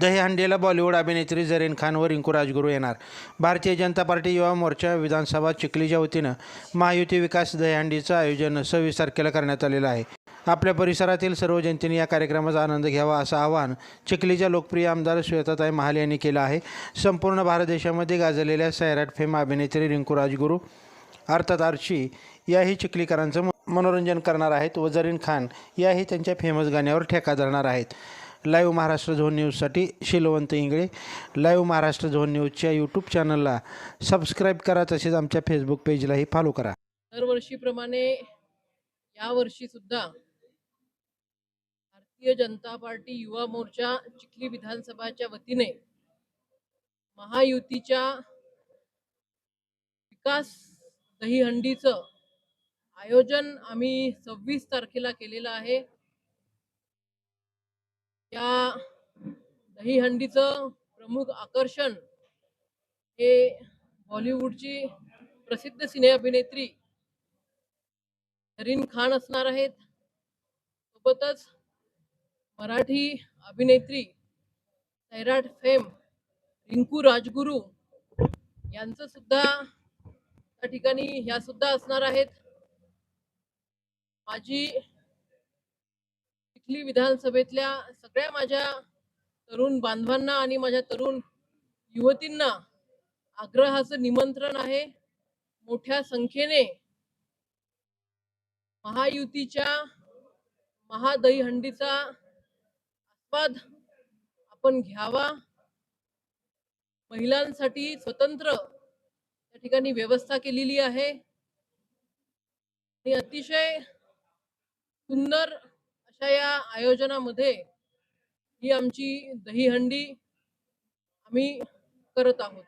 दहीहंडीला बॉलिवूड अभिनेत्री झरीन खान व रिंकू राजगुरू येणार. भारतीय जनता पार्टी युवा मोर्चा विधानसभा चिखलीच्या वतीनं महायुती विकास दहीहंडीचं आयोजन सव्वीस तारखेला करण्यात आलेलं आहे. आपल्या परिसरातील सर्व जनतेने या कार्यक्रमाचा आनंद घ्यावा असं आवाहन चिखलीच्या लोकप्रिय आमदार श्वेताताई महाल यांनी केलं आहे. संपूर्ण भारत देशामध्ये गाजलेल्या सैराट फेम अभिनेत्री रिंकू राजगुरू अर्थात आर्ची याही चिखलीकरांचं म- मनोरंजन करणार आहेत व जरीन खान याही त्यांच्या फेमस गाण्यावर ठेका धरणार आहेत. लाईव्ह महाराष्ट्र झोन न्यूजसाठी शिलवंत इंगळे. लाईव्ह महाराष्ट्र झोन न्यूजच्या यूट्यूब चॅनलला सबस्क्राईब करा तसेच आमच्या फेसबुक पेजलाही फॉलो करा. दरवर्षीप्रमाणे यावर्षी सुद्धा भारतीय जनता पार्टी युवा मोर्चा चिखली विधानसभाच्या वतीने महायुतीच्या विकास दहीहंडीचं आयोजन आम्ही सव्वीस तारखेला केलेलं आहे. दहीहंडीचं प्रमुख आकर्षण हे बॉलिवूडची प्रसिद्ध सिने अभिनेत्री करीन खान असणार आहेत. सोबतच मराठी अभिनेत्री सैराट फेम रिंकू राजगुरू यांचं सुद्धा त्या ठिकाणी ह्या सुद्धा असणार आहेत. माझी चिखली विधानसभेतल्या सगळ्या माझ्या तरुण बांधवांना आणि माझ्या तरुण युवतींना आग्रहाचं निमंत्रण आहे. मोठ्या संख्येने महायुतीच्या महादहीहंडीचा आस्वाद आपण घ्यावा. महिलांसाठी स्वतंत्र त्या ठिकाणी व्यवस्था केलेली आहे. आणि अतिशय सुंदर अशा या आयोजनामध्ये ही आमची दहीहंडी आम्ही करत आहोत.